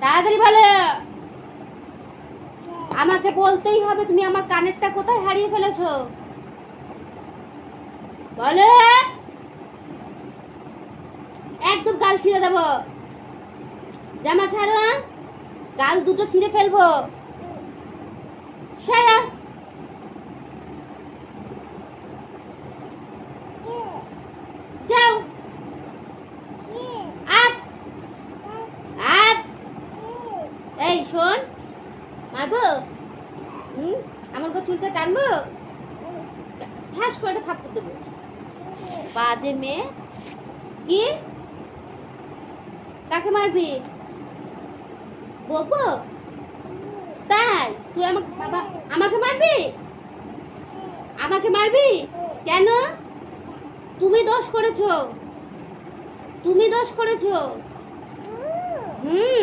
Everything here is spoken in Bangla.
তাড়াতাড়ি বলো। আমাকে বলতেই হবে তুমি আমার কানেরটা কোথায় হারিয়ে ফেলেছো। বলে। একদম গাল ছিঁড়ে দেবো। জামা ছাড়ো গাল দুটো ছিঁড়ে ফেলব। সারা এই, শোন। মারবো? হুম? আমার গো চুলটা টানবো? ঠাস করে একটা থাপ্পড় দেবো। বাজে মেয়ে। কি? কাকে মারবি? বকবো তাই? তুই আমাকে বাবা, আমাকে মারবি? আমাকে মারবি? কেন? তুমি দোষ করেছ। তুমি দোষ করেছ। হুম?